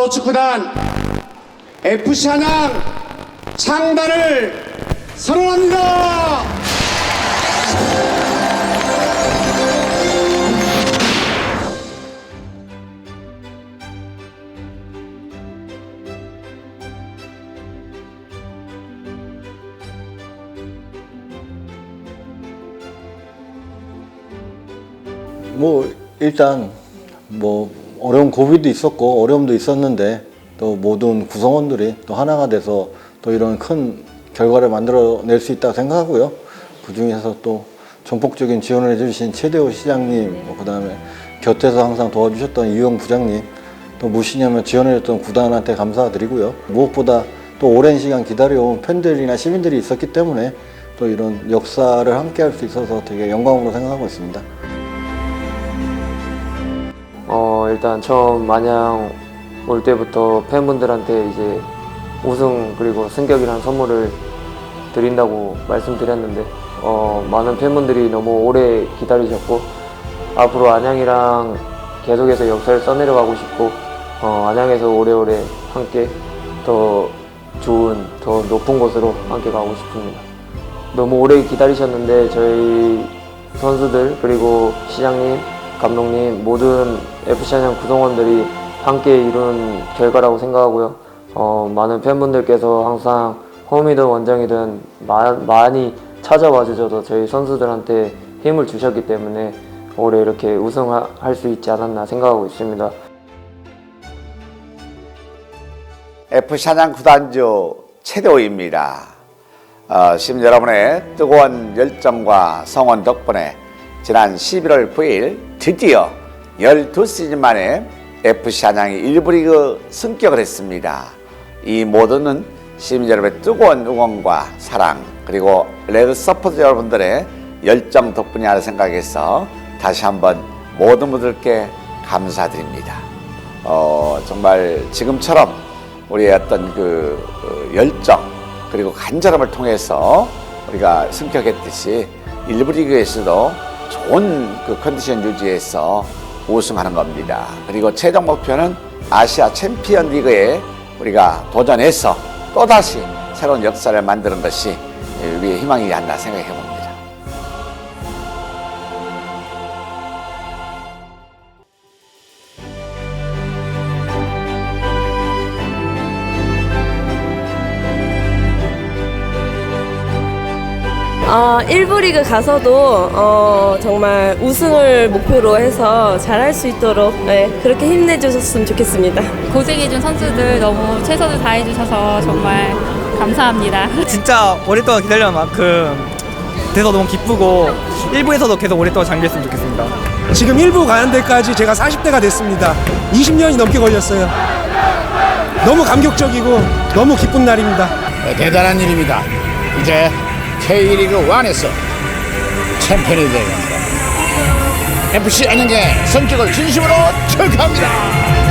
프로축구단 FC 한양 창단을 선언합니다. 뭐 일단 뭐 어려운 고비도 있었고 어려움도 있었는데 또 모든 구성원들이 또 하나가 돼서 또 이런 큰 결과를 만들어낼 수 있다고 생각하고요. 그 중에서 또 전폭적인 지원을 해주신 최대호 시장님, 뭐 그다음에 곁에서 항상 도와주셨던 이용 부장님, 또 무시냐면 지원해줬던 구단한테 감사드리고요. 무엇보다 또 오랜 시간 기다려온 팬들이나 시민들이 있었기 때문에 또 이런 역사를 함께 할 수 있어서 되게 영광으로 생각하고 있습니다. 어, 일단 처음 마냥 올 때부터 팬분들한테 이제 우승 그리고 승격이라는 선물을 드린다고 말씀드렸는데 어, 많은 팬분들이 너무 오래 기다리셨고 앞으로 안양이랑 계속해서 역사를 써내려가고 싶고 어, 안양에서 오래오래 함께 더 좋은 더 높은 곳으로 함께 가고 싶습니다. 너무 오래 기다리셨는데 저희 선수들 그리고 시장님, 감독님 모든 FC 안양 구성원들이 함께 이룬 결과라고 생각하고요. 어, 많은 팬분들께서 항상 홈이든 원정이든 마- 많이 찾아와 주셔서 저희 선수들한테 힘을 주셨기 때문에 올해 이렇게 우승할 수 있지 않았나 생각하고 있습니다. FC 한양 구단주 최대호입니다. 어, 시민 여러분의 뜨거운 열정과 성원 덕분에 지난 11월 9일 드디어 12시즌 만에 FC 한양이 1부 리그 승격을 했습니다. 이 모두는 시민 여러분의 뜨거운 응원과 사랑 그리고 레드 서포트 여러분들의 열정 덕분이라 생각해서 다시 한번 모든 분들께 감사드립니다. 어, 정말 지금처럼 우리의 어떤 그 어, 열정 그리고 간절함을 통해서 우리가 승격했듯이 일부 리그에서도 좋은 그 컨디션 유지해서 우승하는 겁니다. 그리고 최종 목표는 아시아 챔피언 리그에 우리가 도전해서 또다시 새로운 역사를 만드는 것이 우리의 희망이지 않나 생각해 봅니다. 어, 1부 리그 가서도 어, 정말 우승을 목표로 해서 잘할 수 있도록 네, 그렇게 힘내주셨으면 좋겠습니다. 고생해준 선수들 너무 최선을 다해주셔서 정말 감사합니다. 진짜 오랫동안 기다려온 만큼 돼서 너무 기쁘고 1부에서도 계속 오랫동안 장기했으면 좋겠습니다. 지금 1부 가는 데까지 제가 40대가 됐습니다. 20년이 넘게 걸렸어요. 너무 감격적이고 너무 기쁜 날입니다. 대단한 일입니다. 이제 K리그 1에서 챔피언이 되는 겁니다. FC 안양의 성격을 진심으로 축하합니다.